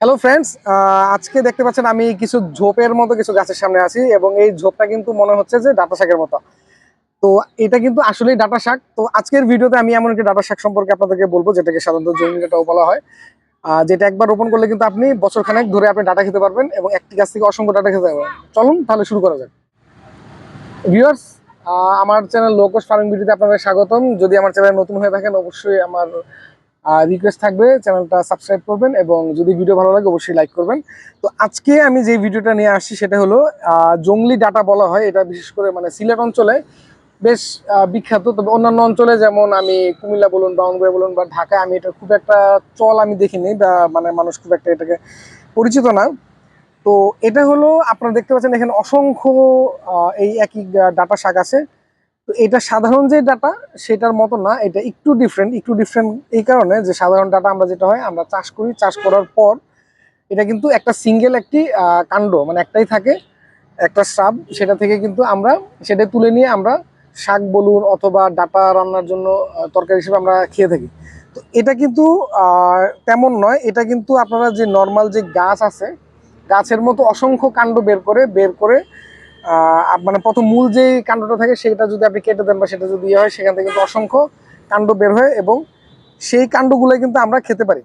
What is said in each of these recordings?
Hello friends আজকে দেখতে পাচ্ছেন আমি কিছু ঝোপের মতো কিছু গাছের সামনে আছি এবং এই ঝোপটা কিন্তু মনে হচ্ছে যে ডাটা শাকের মতো। তো এটা কিন্তু আসলেই ডাটা শাক। তো আজকের ভিডিওতে আমি এমন একটি ডাটা শাক সম্পর্কে আপনাদেরকে বলব, যেটাকে সাধারণত জমি ডাটাও বলা হয়। যেটা একবার রোপণ করলে কিন্তু আপনি বছর খানেক ধরে আপনি ডাটা খেতে পারবেন এবং একটি গাছ থেকে অসংখ্য ডাটা খেতে পারবেন। চলুন, তাহলে শুরু করা যাক। ভিউয়ার্স আমার চ্যানেল লোকস ফার্মিং ভিডিওতে আপনাদের স্বাগতম। যদি আমার চ্যানেল নতুন হয়ে থাকেন, অবশ্যই আমার রিকোয়েস্ট থাকবে চ্যানেলটা সাবস্ক্রাইব করবেন এবং যদি ভিডিও ভালো লাগে, অবশ্যই লাইক করবেন। তো আজকে আমি যে ভিডিওটা নিয়ে আসছি, সেটা হলো জংলি ডাটা বলা হয়। এটা বিশেষ করে মানে সিলেট অঞ্চলে বেশ বিখ্যাত। তবে অন্যান্য অঞ্চলে যেমন আমি কুমিল্লা বলুন বাউনগুড়া বলুন বা ঢাকায় আমি এটা খুব একটা চল আমি দেখিনি বা মানে মানুষ খুব একটা এটাকে পরিচিত না। তো এটা হলো, আপনারা দেখতে পাচ্ছেন এখানে অসংখ্য এই একই ডাটা শাক আছে। তো এটা সাধারণ যে ডাটা, সেটার মতো না, এটা একটু ডিফারেন্ট একটু ডিফারেন্ট এই কারণে যে সাধারণ ডাটা আমরা যেটা হয়, আমরা চাষ করি। চাষ করার পর এটা কিন্তু একটা সিঙ্গেল একটি কাণ্ড মানে একটাই থাকে, একটা সাব সেটা থেকে কিন্তু আমরা সেটা তুলে নিয়ে আমরা শাক বলুন অথবা ডাটা রান্নার জন্য তরকারি হিসেবে আমরা খেয়ে থাকি। তো এটা কিন্তু তেমন নয়, এটা কিন্তু আপনারা যে নর্মাল যে গাছ আছে, গাছের মতো অসংখ্য কাণ্ড বের করে বের করে মানে প্রথম মূল যে কাণ্ডটা থাকে, সেটা যদি আপনি কেটে দেন বা সেটা যদি ইয়ে হয়, সেখান থেকে কিন্তু অসংখ্য কাণ্ড বের হয় এবং সেই কাণ্ডগুলো কিন্তু আমরা খেতে পারি।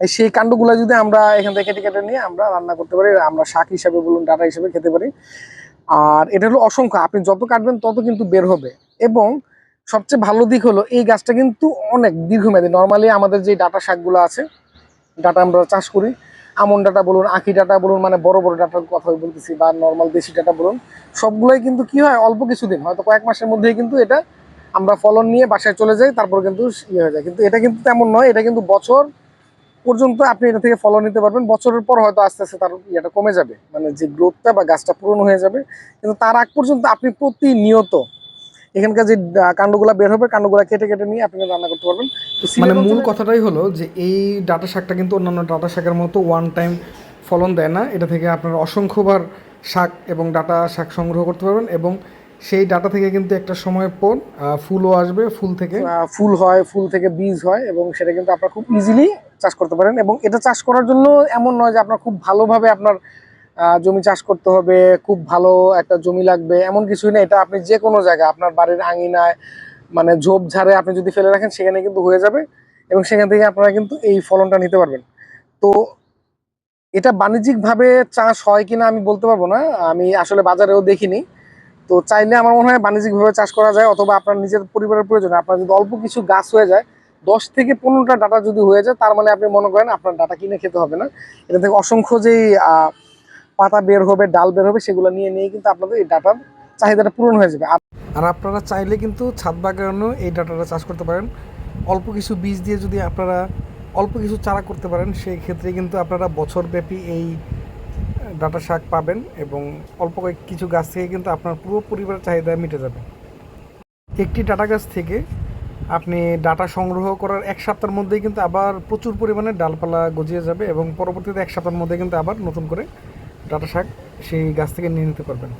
এই সেই কাণ্ডগুলো যদি আমরা এখান থেকে কেটে কেটে নিয়ে আমরা রান্না করতে পারি, আমরা শাক হিসাবে বলুন, ডাটা হিসাবে খেতে পারি। আর এটা হলো অসংখ্য, আপনি যত কাটবেন তত কিন্তু বের হবে। এবং সবচেয়ে ভালো দিক হলো, এই গাছটা কিন্তু অনেক দীর্ঘমেয়াদী। নর্মালি আমাদের যে ডাটা শাকগুলো আছে, ডাটা আমরা চাষ করি আমন ডাটা বলুন, আখি ডাটা বলুন মানে বড় বড় ডাটার কথা বলতেছি বা নর্মাল দেশি ডাটা বলুন, সবগুলোই কিন্তু কি হয়, অল্প কিছুদিন, হয়তো কয়েক মাসের মধ্যেই কিন্তু এটা আমরা ফলন নিয়ে বাসায় চলে যাই, তারপর কিন্তু ইয়ে হয়ে যায়। কিন্তু এটা কিন্তু তেমন নয়, এটা কিন্তু বছর পর্যন্ত আপনি এটা থেকে ফলন নিতে পারবেন, বছরের পর হয়তো আস্তে আস্তে তার ইয়েটা কমে যাবে। মানে যে গ্রোথটা বা গাছটা পূরণ হয়ে যাবে, কিন্তু তার আগ পর্যন্ত আপনি প্রতিনিয়ত এখানকার যে কাণ্ডগুলা বের হবে কাণ্ডগুলো কেটে কেটে নিয়ে আপনি রান্না করতে পারবেন। মানে মূল কথাটাই হলো যে এই ডাটা শাকটা কিন্তু অন্যান্য ডাটা শাকের মতো ওয়ান টাইম ফলন দেয় না। এটা থেকে আপনারা অসংখ্যবার শাক এবং ডাটা শাক সংগ্রহ করতে পারবেন এবং সেই ডাটা থেকে কিন্তু একটা সময় পর ফুলও আসবে ফুল থেকে। ফুল হয় ফুল থেকে বীজ হয় এবং সেটা কিন্তু আপনারা খুব ইজিলি চাষ করতে পারেন এবং এটা চাষ করার জন্য এমন নয় যে আপনার খুব ভালোভাবে আপনার জমি চাষ করতে হবে, খুব ভালো একটা জমি লাগবে, এমন কিছুই না, এটা আপনি যে কোনো জায়গায়, আপনার বাড়ির আঙিনায় মানে ঝোপ ঝাড়ে আপনি যদি ফেলে রাখেন, সেখানে কিন্তু হয়ে যাবে এবং সেখান থেকে আপনারা কিন্তু এই ফলনটা নিতে পারবেন। তো এটা বাণিজ্যিকভাবে চাষ হয় কিনা আমি বলতে পারব না, আমি আসলে বাজারেও দেখিনি। তো চাইলে আমার মনে হয় বাণিজ্যিকভাবে চাষ করা যায়, অথবা আপনার নিজের পরিবারের প্রয়োজনে, আপনার যদি অল্প কিছু গাছ হয়ে যায়, দশ থেকে পনেরোটা ডাটা যদি হয়ে যায়, তার মানে আপনি মনে করেন আপনার ডাটা কিনে খেতে হবে না। এটা থেকে অসংখ্য যেই পাতা বের হবে, ডাল বের হবে, সেগুলো নিয়ে নিয়ে কিন্তু আপনাদের এই ডাটার চাহিদাটা পূরণ হয়ে যাবে। আর আপনারা চাইলে কিন্তু ছাদ বাগানেও এই ডাটাটা চাষ করতে পারেন। অল্প কিছু বীজ দিয়ে যদি আপনারা অল্প কিছু চারা করতে পারেন, সেই ক্ষেত্রে কিন্তু আপনারা বছরব্যাপী এই ডাটা শাক পাবেন এবং অল্প কয়েক কিছু গাছ থেকে কিন্তু আপনার পুরো পরিবারের চাহিদা মিটে যাবে। একটি ডাটা গাছ থেকে আপনি ডাটা সংগ্রহ করার এক সপ্তাহের মধ্যেই কিন্তু আবার প্রচুর পরিমাণে ডালপালা গজিয়ে যাবে এবং পরবর্তীতে এক সপ্তাহের মধ্যে কিন্তু আবার নতুন করে ডাটা শাক, সেই গাছ থেকে নিয়ে নিতে পারবেন।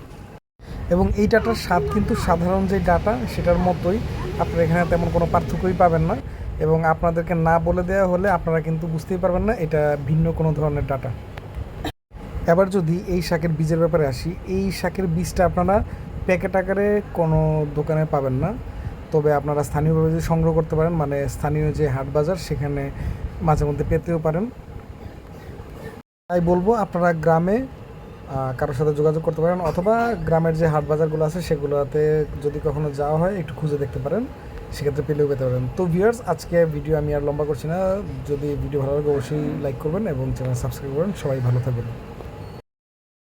এবং এই ডাটার স্বাদ কিন্তু সাধারণ যে ডাটা, সেটার মতোই আপনারা এখানে তেমন কোনো পার্থক্যই পাবেন না। এবং আপনাদেরকে না বলে দেওয়া হলে আপনারা কিন্তু বুঝতেই পারবেন না, এটা ভিন্ন কোনো ধরনের ডাটা। এবার যদি এই শাকের বীজের ব্যাপারে আসি, এই শাকের বীজটা আপনারা প্যাকেট আকারে কোনো দোকানে পাবেন না। তবে আপনারা স্থানীয়ভাবে যদি সংগ্রহ করতে পারেন মানে স্থানীয় যে হাট বাজার, সেখানে মাঝে মধ্যে পেতেও পারেন। তাই বলব, আপনারা গ্রামে কারোর সাথে যোগাযোগ করতে পারেন অথবা গ্রামের যে হাট বাজারগুলো আছে সেগুলোতে যদি কখনো যাওয়া হয়, একটু খুঁজে দেখতে পারেন। সেক্ষেত্রে পেলেও পেতে পারেন। তো ভিউয়ার্স আজকে ভিডিও আমি আর লম্বা করছি না। যদি ভিডিও ভালো লাগে, অবশ্যই লাইক করবেন এবং চ্যানেল সাবস্ক্রাইব করবেন। সবাই ভালো থাকবেন।